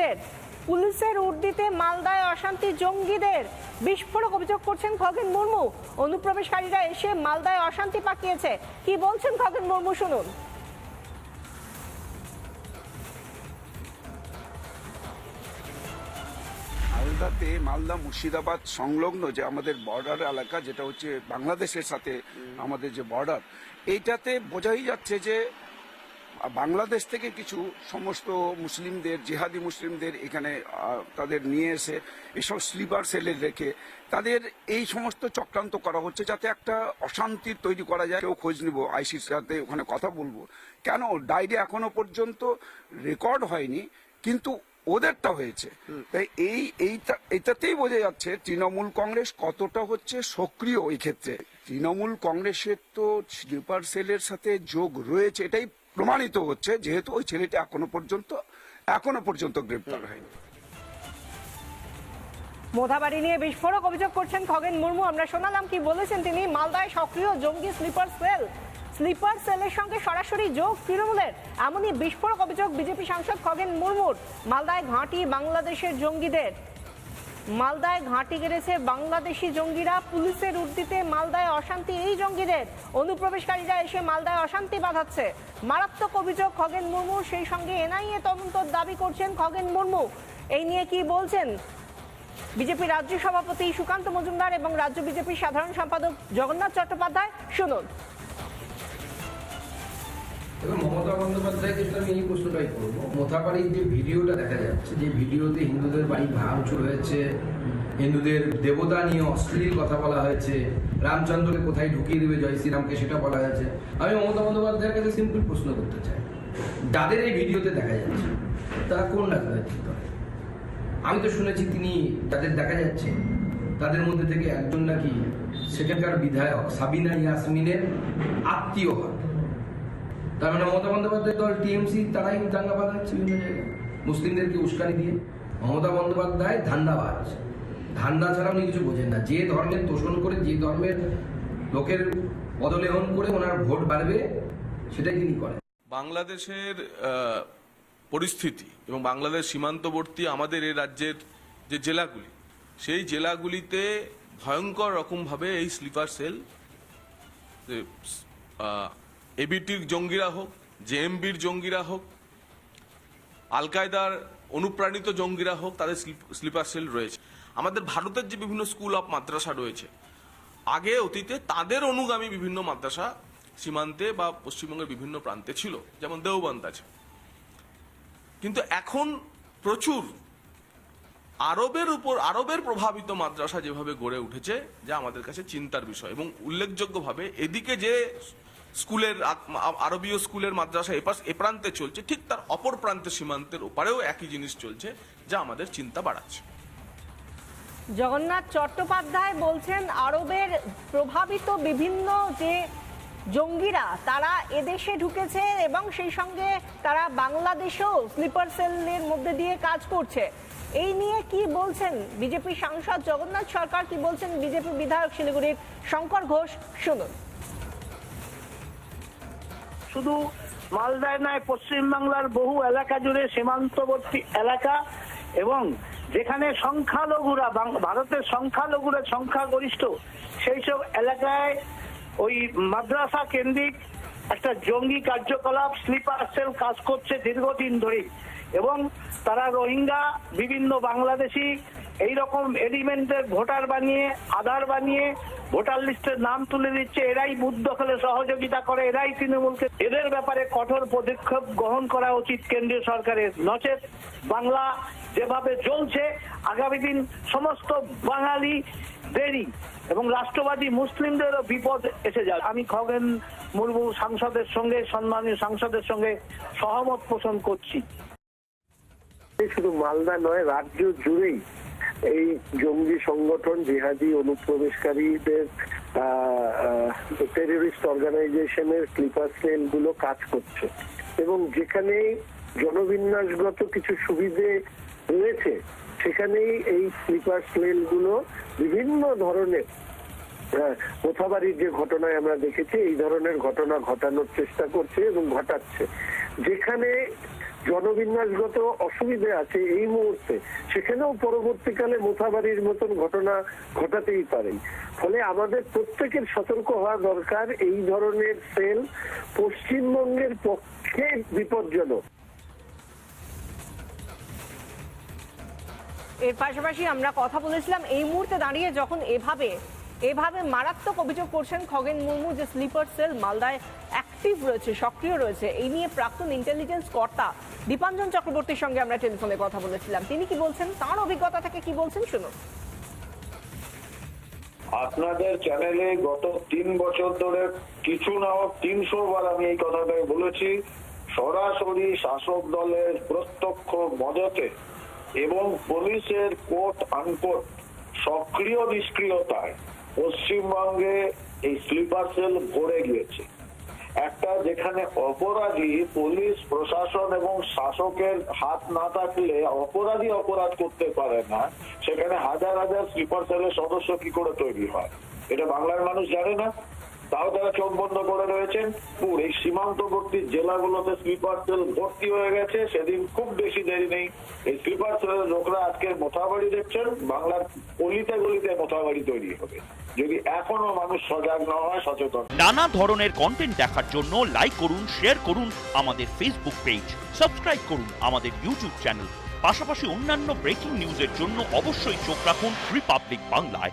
জঙ্গিদের। পুলিশের উর্দিতে মালদায় অশান্তি জঙ্গিদের। বিস্ফোরক অভিযোগ করছেন খগেন মুর্মু। অনুপ্রবেশকারীরা এসে মালদায় অশান্তি পাকিয়েছে। কি বলছেন খগেন মুর্মু, শুনুন। মালদাতে মালদা মুর্শিদাবাদ সংলগ্ন যে আমাদের বর্ডার এলাকা, যেটা হচ্ছে বাংলাদেশের সাথে আমাদের যে বর্ডার এইটাতে বোঝাই যাচ্ছে যে বাংলাদেশ থেকে কিছু সমস্ত মুসলিমদের জিহাদি মুসলিমদের এখানে তাদের নিয়ে এসে এসব স্লিপার সেলে রেখে তাদের এই সমস্ত চক্রান্ত করা হচ্ছে যাতে একটা অশান্তির তৈরি করা যায়। কেউ খোঁজ নিব আইসির সাথে ওখানে কথা বলব। কেন? ডায়েরি এখনও পর্যন্ত রেকর্ড হয়নি কিন্তু ওদেরটা হয়েছে। তাই এই এইটা এটাতেই বোঝা যাচ্ছে তৃণমূল কংগ্রেস কতটা হচ্ছে সক্রিয় এই ক্ষেত্রে তৃণমূল কংগ্রেসের তো স্লিপার সেলের সাথে যোগ রয়েছে এটাই প্রমাণিত হচ্ছে যেহেতু ওই ছেলেটি এখনও পর্যন্ত এখনও পর্যন্ত গ্রেপ্তার হয়নি। মোধাবাড়ি নিয়ে বিস্ফোরক অভিযোগ করছেন খগেন মুর্মু। আমরা শোনালাম কি বলেছেন তিনি। মালদায় সক্রিয় জঙ্গি স্লিপার সেল। স্লিপার সেলের সঙ্গে সরাসরি যোগ তৃণমূলের। এমনই বিস্ফোরক অভিযোগ বিজেপি সাংসদ খগেন মুর্মুর। মালদায় ঘাঁটি বাংলাদেশের জঙ্গিদের। মালদায় ঘাঁটি গেড়েছে বাংলাদেশি জঙ্গিরা। পুলিশের উর্দিতে মালদায় অশান্তি, এই জঙ্গিদের অনুপ্রবেশকারীরা এসে মালদায় অশান্তি বাঁধাচ্ছে। মারাত্মক অভিযোগ খগেন মুর্মু, সেই সঙ্গে এনআইএ তদন্তর দাবি করছেন খগেন মুর্মু। এই নিয়ে কি বলছেন? বিজেপি রাজ্য সভাপতি সুকান্ত মজুমদার এবং রাজ্য বিজেপির সাধারণ সম্পাদক জগন্নাথ চট্টোপাধ্যায়। শুনুন। এবার মমতা বন্দ্যোপাধ্যায়কে তো আমি এই প্রশ্নটাই করব। মোথাবাড়ির যে ভিডিওটা দেখা যাচ্ছে, যে ভিডিওতে হিন্দুদের বাড়ি ভাঙচুর হয়েছে, হিন্দুদের দেবতা নিয়ে অশ্লীল কথা বলা হয়েছে, রামচন্দ্রকে কোথায় ঢুকিয়ে দেবে জয় শ্রীরামকে সেটা বলা হয়েছে। আমি মমতা বন্দ্যোপাধ্যায়ের কাছে সিম্পল প্রশ্ন করতে চাই। যাদের এই ভিডিওতে দেখা যাচ্ছে, তারা কোন রাজনৈতিক দল আমি তো শুনেছি তিনি যাদের দেখা যাচ্ছে, তাদের মধ্যে থেকে একজন নাকি সেখানকার বিধায়ক সাবিনা ইয়াসমিনের আত্মীয় হন তার মানে মমতা বন্দ্যোপাধ্যায় দল টিএমসি তারাই দাঙ্গা বাঁধাচ্ছে বিভিন্ন জায়গায় মুসলিমদেরকে উস্কানি দিয়ে মমতা বন্দ্যোপাধ্যায় ধান্দাবাজ। ধান্দা ছাড়া উনি কিছু বোঝেন না। যে ধর্মের তোষণ করে, যে ধর্মের লোকের পদলেহন করে ওনার ভোট বাড়বে, সেটাই তিনি করেন। বাংলাদেশের পরিস্থিতি এবং বাংলাদেশ সীমান্তবর্তী আমাদের এই রাজ্যের যে জেলাগুলি, সেই জেলাগুলিতে ভয়ঙ্কর রকমভাবে এই স্লিপার সেল এবিটির জঙ্গিরা হোক জেএমবির জঙ্গিরা হোক আল কায়দার অনুপ্রাণিত জঙ্গিরা হোক, তাদের স্লিপার সেল রয়েছে। আমাদের ভারতের যে বিভিন্ন স্কুল অফ মাদ্রাসা রয়েছে, আগে অতীতে তাদের অনুগামী বিভিন্ন মাদ্রাসা সীমান্তে বা পশ্চিমবঙ্গের বিভিন্ন প্রান্তে ছিল, যেমন দেওবন্দ আছে। কিন্তু এখন প্রচুর আরবের উপর, আরবের প্রভাবিত মাদ্রাসা যেভাবে গড়ে উঠেছে, যা আমাদের কাছে চিন্তার বিষয় এবং উল্লেখযোগ্যভাবে এদিকে যে স্কুলের আরবীয় স্কুলের মাদ্রাসা এপাশ এ প্রান্তে চলছে, ঠিক তার অপর প্রান্তে সীমান্তের ওপারেও একই জিনিস চলছে, যা আমাদের চিন্তা বাড়াচ্ছে। জগন্নাথ চট্টোপাধ্যায় বলছেন, আরবের প্রভাবিত বিভিন্ন যে জঙ্গিরা, তারা এদেশে ঢুকেছে এবং সেই সঙ্গে তারা বাংলাদেশেও স্লিপার সেলের মধ্যে দিয়ে কাজ করছে। এই নিয়ে কি বলছেন বিজেপি সাংসদ জগন্নাথ সরকার? কি বলছেন বিজেপি বিধায়ক শিলিগুড়ির শঙ্কর ঘোষ? শুনুন। শুধু মালদায় নয়, পশ্চিমবাংলার বহু এলাকা জুড়ে সীমান্তবর্তী এলাকা এবং যেখানে সংখ্যালঘুরা ভারতের সংখ্যালঘুরা সংখ্যাগরিষ্ঠ, সেই সব এলাকায় ওই মাদ্রাসা কেন্দ্রিক একটা জঙ্গি কার্যকলাপ, স্লিপার সেল কাজ করছে দীর্ঘদিন ধরে এবং তারা রোহিঙ্গা, বিভিন্ন বাংলাদেশি এই রকম এলিমেন্টের ভোটার বানিয়ে, আধার বানিয়ে, ভোটার লিস্টের নাম তুলে দিচ্ছে, এরাই বুথ দখলে সহযোগিতা করে, এরাই তৃণমূলকে এদের ব্যাপারে কঠোর পদক্ষেপ গ্রহণ করা উচিত কেন্দ্রীয় সরকারের নচেত। বাংলা যেভাবে চলছে, আগামী দিন সমস্ত বাঙালি দেরি এবং রাষ্ট্রবাদী মুসলিমদেরও বিপদ এসে যায় আমি খগেন মুর্মু সাংসদের সঙ্গে, সম্মানীয় সাংসদের সঙ্গে সহমত পোষণ করছি। শুধু মালদা নয়, রাজ্য জুড়েই এই জঙ্গি সংগঠন জিহাদি অনুপ্রবেশকারীদের টেররিস্ট অর্গানাইজেশনের স্লিপার সেলগুলো কাজ করছে। এবং যেখানে জনবিন্যাসগত কিছু সুবিধে রয়েছে সেখানেই এই স্লিপার সেলগুলো বিভিন্ন ধরনের হ্যাঁ, মোথাবাড়ির যে ঘটনায় আমরা দেখেছি এই ধরনের ঘটনা ঘটানোর চেষ্টা করছে এবং ঘটাচ্ছে। যেখানে জনবিন্যাসগত অসুবিধে আছে এই মুহূর্তে। সেখানেও পরবর্তীকালে মোথাবাড়ির মতন ঘটনা ঘটাতেই পারে। ফলে আমাদের প্রত্যেকের সতর্ক হওয়া দরকার এই ধরনের সেল পশ্চিমবঙ্গের পক্ষে বিপজ্জনক। এর পাশাপাশি আমরা কথা বলেছিলাম, এই মুহূর্তে দাঁড়িয়ে যখন এভাবে এভাবে মারাত্মক অভিযোগ করছেন খগেন মুর্মু যে স্লিপার সেল মালদায় অ্যাক্টিভ রয়েছে, সক্রিয় রয়েছে, এই নিয়ে প্রাক্তন ইন্টেলিজেন্স কর্তা দীপাঞ্জন চক্রবর্তীর সঙ্গে আমরা টেলিফোনে কথা বলেছিলাম। তিনি কি বলছেন? তার অভিজ্ঞতা থেকে কি বলছেন? শুনুন। আপনাদের চ্যানেলে গত তিন বছর ধরে কিছু না হোক তিনশো বার আমি এই কথাটাই বলেছি, সরাসরি শাসক দলের প্রত্যক্ষ মদতে এবং পুলিশের কোট আনকোট সক্রিয় নিষ্ক্রিয়তায় পশ্চিমবঙ্গে এই স্লিপার সেল ভরে গিয়েছে। একটা যেখানে অপরাধী পুলিশ, প্রশাসন এবং শাসকের হাত না থাকলে অপরাধী অপরাধ করতে পারে না, সেখানে হাজার হাজার স্লিপার সেলের সদস্য কি করে তৈরি হয়? এটা বাংলার মানুষ জানে না। তাও তারা চোখ বন্ধ করে রয়েছেন। এই সীমান্তবর্তী জেলাগুলোতে স্লিপার সেল ভর্তি হয়ে গেছে। সেদিন খুব বেশি দেরি নেই। এই স্লিপার সেলের লোকরা আজকে মোথাবাড়ি দেখছেন। বাংলার গলিতে গলিতে মোথাবাড়ি তৈরি হবে। যদি এখনও মানুষ সজাগ না হয়, সচেতন। নানা ধরনের কন্টেন্ট দেখার জন্য লাইক করুন শেয়ার করুন আমাদের ফেসবুক পেজ সাবস্ক্রাইব করুন আমাদের ইউটিউব চ্যানেল পাশাপাশি অন্যান্য ব্রেকিং নিউজের জন্য অবশ্যই চোখ রাখুন রিপাবলিক বাংলায়